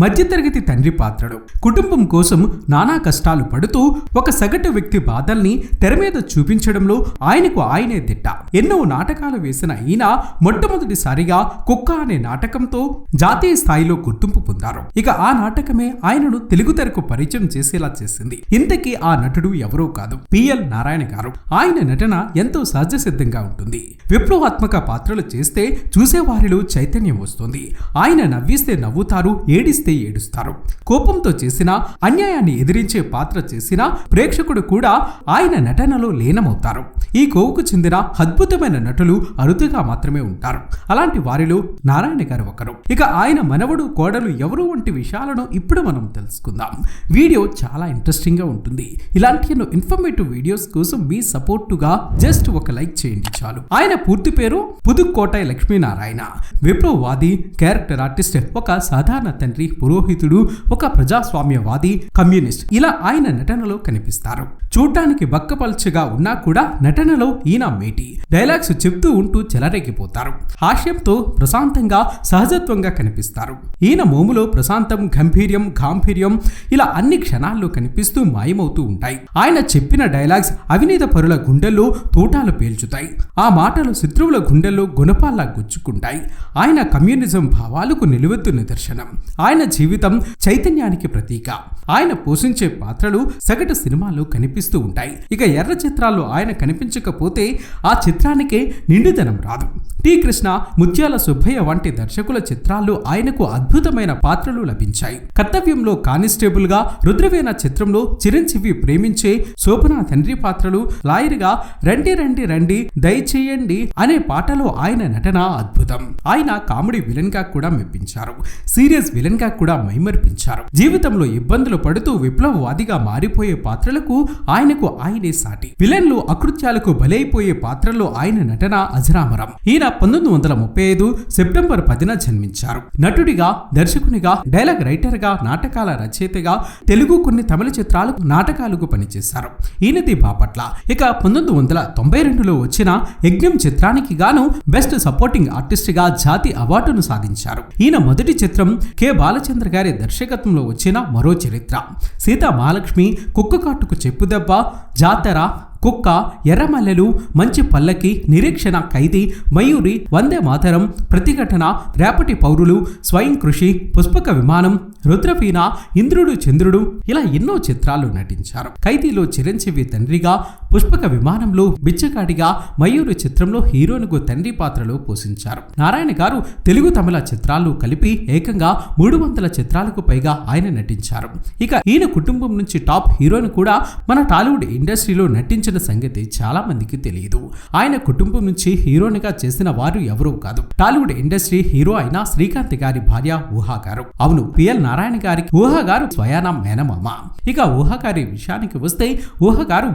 మధ్యతరగతి తండ్రి పాత్రలు కుటుంబం కోసం నానా కష్టాలు పడుతూ ఒక సగటు వ్యక్తి బాధల్ని తెర మీద చూపించడంలో ఆయనకు ఆయనే దిట్ట. ఎన్నో నాటకాలు వేసిన ఈయన మొట్టమొదటిసారిగా కుక్క అనే నాటకంతో జాతీయ స్థాయిలో గుర్తింపు పొందారు. ఇక ఆ నాటకమే ఆయనను తెలుగు తెరకు పరిచయం చేసేలా చేసింది. ఇంతకీ ఆ నటుడు ఎవరో కాదు. పిఎల్ నారాయణ గారు. ఆయన నటన ఎంతో సహజ సిద్ధంగా ఉంటుంది. విప్లవాత్మక పాత్రలు చేస్తే చూసేవారిలో చైతన్యం వస్తుంది. ఆయన నవ్విస్తే నవ్వుతారు ఏడిస్తే ఏడుస్తారు. కోపంతో చేసిన అన్యాయాన్ని ఎదిరించే పాత్ర చేసిన ప్రేక్షకుడు కూడా ఆయన నటనలో లీనమవుతారు. ఈ కోవుకు చెందిన అద్భుతమైన నటులు అరుదుగా మాత్రమే ఉంటారు. అలాంటి వారిలో నారాయణ గారు ఒకరు. ఇక ఆయన మనవడు కోడలు ఎవరు వంటి విషయాలను ఇప్పుడు మనం తెలుసుకుందాం. వీడియో చాలా ఇంట్రెస్టింగ్గా ఉంటుంది. ఇలాంటి ఎన్నో ఇన్ఫర్మేటివ్ వీడియోస్ కోసం మీ సపోర్టుగా జస్ట్ ఒక లైక్ చేయండి చాలు. ఆయన పూర్తి పేరు పుదుక్కోటై లక్ష్మీనారాయణ. విప్లవవాది క్యారెక్టర్ ఆర్టిస్ట్ ఒక సాధారణ తండ్రి పురోహితుడు ఒక ప్రజాస్వామ్యవాది కమ్యూనిస్ట్. ఇలా ఆయన నటనలో కనిపిస్తారు. చూడ్డానికి బక్కపల్చగా ఉన్నా కూడా నటనలో ఈయన మేటి. డైలాగ్స్ చెప్తూ ఉంటూ చెలరేగిపోతారు. హాస్యంతో ప్రశాంతంగా సహజత్వంగా కనిపిస్తారు. ఈయన మోములో ప్రశాంతం గంభీర్యం గాంభీర్యం ఇలా అన్ని క్షణాల్లో కనిపిస్తూ మాయమవుతూ ఉంటాయి. ఆయన చెప్పిన డైలాగ్స్ అవినీత పరుల గుండెల్లో తోటాలు పేల్చుతాయి. ఆ మాటలు శత్రువుల గుండెల్లో గుణపాల్లా గుచ్చుకుంటాయి. ఆయన కమ్యూనిజం భావాలకు నిలువెత్తు నిదర్శనం. ఆయన జీవితం చైతన్యానికి ప్రతీక. ఆయన పోషించే పాత్రలు సగటు సినిమాల్లో కనిపిస్తూ ఉంటాయి. ఇక ఎర్ర చిత్రాల్లో ఆయన కనిపించకపోతే ఆ చిత్రానికే నిండుదనం రాదు. టి కృష్ణ ముత్యాల సుబ్బయ్య వంటి దర్శకుల చిత్రాల్లో ఆయనకు అద్భుతమైన పాత్రలు లభించాయి. కర్తవ్యంలో కానిస్టేబుల్గా రుద్రవేణ చిత్రంలో చిరంజీవి ప్రేమించే శోభనా తండ్రి పాత్రలు లాయర్గా రండి రండి రండి దయచేయండి అనే పాటలో ఆయన నటన అద్భుతం. ఆయన కామెడీ విలన్గా కూడా మెప్పించారు. సీరియస్ విలన్గా కూడా మైమర్పించారు. జీవితంలో ఇబ్బందులు పడుతూ విప్లవవాదిగా మారిపోయే పాత్రలకు ఆయనకు ఆయనే సాటి. విలన్లు అకృత్యాలకు బలైపోయే పాత్రలో ఆయన నటన అజరామరం. ఈయన పంతొమ్మిది వందల ముప్పై ఐదు సెప్టెంబర్ పదిన జన్మించారు. నటుడిగా దర్శకునిగా డైలాగ్ రైటర్గా నాటకాల రచయితగా తెలుగు కొన్ని తమిళ చిత్రాలకు నాటకాలకు పనిచేశారు. ఈయనది బాపట్ల. ఇక పంతొమ్మిది వందల తొంభై రెండులో వచ్చిన యజ్ఞం చిత్రానికి గాను బెస్ట్ సపోర్టింగ్ ఆర్టిస్ట్గా జాతి అవార్డును సాధించారు. ఈయన మొదటి చిత్రం కె. బాలచంద్ర గారి దర్శకత్వంలో వచ్చిన మరో చరిత్ర. సీతా మహాలక్ష్మి కుక్క కాటుకు చెప్పుదెబ్బ జాతర కుక్క ఎర్రమల్లెలు మంచి పల్లకి నిరీక్షణ ఖైదీ మయూరి వందే మాతరం ప్రతిఘటన రేపటి పౌరులు స్వయం కృషి పుష్పక విమానం రుద్రవీణ ఇంద్రుడు చంద్రుడు ఇలా ఎన్నో చిత్రాలు నటించారు. ఖైదీలో చిరంజీవి తండ్రిగా పుష్పక విమానంలో బిచ్చగాడిగా మయూరు చిత్రంలో హీరోనుకు తండ్రి పాత్రలో పోషించారు. నారాయణ గారు తెలుగు తమిళ చిత్రాలు కలిపి ఏకంగా మూడు వందల చిత్రాలకు పైగా ఆయన నటించారు. ఇక ఈయన కుటుంబం నుంచి టాప్ హీరోను కూడా మన టాలీవుడ్ ఇండస్ట్రీలో నటించిన సంగతి చాలా మందికి తెలియదు. ఆయన కుటుంబం నుంచి హీరోనిగా చేసిన వారు ఎవరూ కాదు. టాలీవుడ్ ఇండస్ట్రీ హీరో అయిన శ్రీకాంత్ గారి భార్య ఊహా గారు. అవును పిఎల్ నారాయణ గారికి ఊహా గారు మేనమామ. ఇక ఊహా గారి విషయానికి వస్తే ఊహా గారు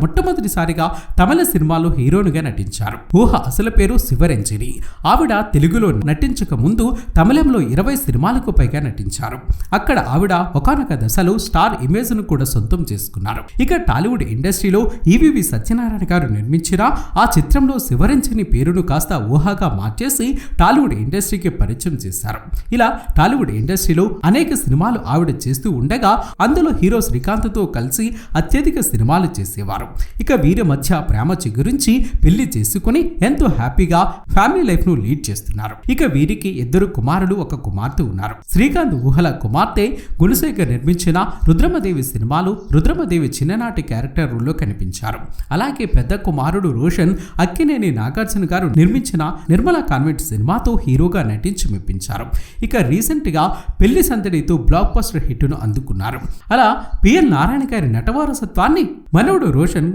మొట్టమొదటిసారిగా తమిళ సినిమాలో హీరోనిగా నటించారు. ఊహ అసలు పేరు శివరంజని. ఆవిడ తెలుగులో నటించక ముందు తమిళంలో ఇరవై సినిమాలకు పైగా నటించారు. అక్కడ ఆవిడ ఒకనొక దశలో స్టార్ ఇమేజ్ను కూడా సొంతం చేసుకున్నారు. ఇక టాలీవుడ్ ఇండస్ట్రీలో ఈవివి సత్యనారాయణ గారు నిర్మించిన ఆ చిత్రంలో శివరంజని పేరును కాస్త ఊహాగా మార్చేసి టాలీవుడ్ ఇండస్ట్రీకి పరిచయం చేశారు. ఇలా టాలీవుడ్ ఇండస్ట్రీలో అనేక సినిమాలు ఆవిడ చేస్తూ ఉండగా అందులో హీరో శ్రీకాంత్తో కలిసి అత్యధిక సినిమాలు చేసేవారు. ఇక వీరి మధ్య ప్రేమ చిగురించి పెళ్ళి చేసుకుని ఎంతో హ్యాపీగా ఫ్యామిలీ లైఫ్ను లీడ్ చేస్తున్నారు. ఇక వీరికి ఇద్దరు కుమారులు ఒక కుమార్తె ఉన్నారు. శ్రీకాంత్ ఊహల కుమార్తె గుణశేఖర్ నిర్మించిన రుద్రమదేవి సినిమాలు రుద్రమదేవి చిన్ననాటి క్యారెక్టర్ రోల్లో కనిపించారు. అలాగే పెద్ద కుమారుడు రోషన్ అక్కినేని నాగార్జున గారు నిర్మించిన నిర్మల కాన్వెంట్ సినిమాతో హీరోగా నటించి మెప్పించారు. ఇక రీసెంట్గా పెళ్ళి సందడితో బ్లాక్ బస్టర్ హిట్ను అందుకున్నారు. అలా పిఎన్ నారాయణ గారి నటవారసత్వాన్ని మనవుడు రోషన్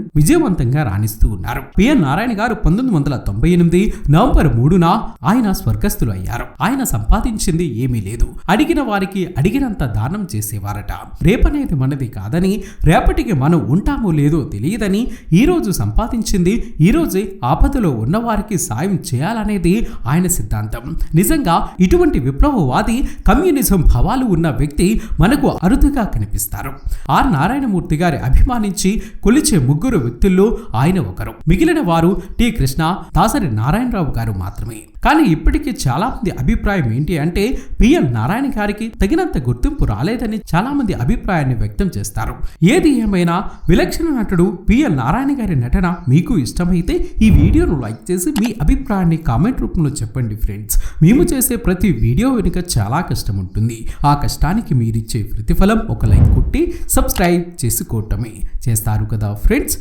విజయవంతంగా రాణిస్తూ ఉన్నారు. పిఎన్ నారాయణ గారు పంతొమ్మిది వందల తొంభై ఎనిమిది నవంబర్ మూడున ఆయన స్వర్గస్థులు అయ్యారు. ఆయన సంపాదించింది ఏమీ లేదు. అడిగిన వారికి అడిగినంత దానం చేసేవారట. రేపనేది మనది కాదని రేపటికి మనం ఉంటామో లేదో తెలియదని ఈ రోజు సంపాదించింది ఈ రోజే ఆపదలో ఉన్నవారికి సాయం చేయాలనేది ఆయన సిద్ధాంతం. నిజంగా ఇటువంటి విప్లవవాది కమ్యూనిజం భావాలు ఉన్న వ్యక్తి మనకు అరుదుగా కనిపిస్తారు. ఆర్. నారాయణమూర్తి గారి అభిమానించి కొలిచే ముగ్గురు వ్యక్తులు వ్యక్తుల్లో ఆయన ఒకరు. మిగిలిన వారు టి. కృష్ణ దాసరి నారాయణరావు గారు మాత్రమే. కానీ ఇప్పటికీ చాలా మంది అభిప్రాయం ఏంటి అంటే పిఎల్ నారాయణ గారికి తగినంత గుర్తింపు రాలేదని చాలా మంది అభిప్రాయాన్ని వ్యక్తం చేస్తారు. ఏది ఏమైనా విలక్షణ నటుడు పిఎల్ నారాయణ గారి నటన మీకు ఇష్టమైతే ఈ వీడియోను లైక్ చేసి మీ అభిప్రాయాన్ని కామెంట్ రూపంలో చెప్పండి ఫ్రెండ్స్. మేము చేసే ప్రతి వీడియో వెనుక చాలా కష్టం ఉంటుంది. ఆ కష్టానికి మీరిచ్చే ప్రతిఫలం ఒక లైక్ కొట్టి సబ్స్క్రైబ్ చేసుకోవటమే. చేస్తారు కదా ఫ్రెండ్స్?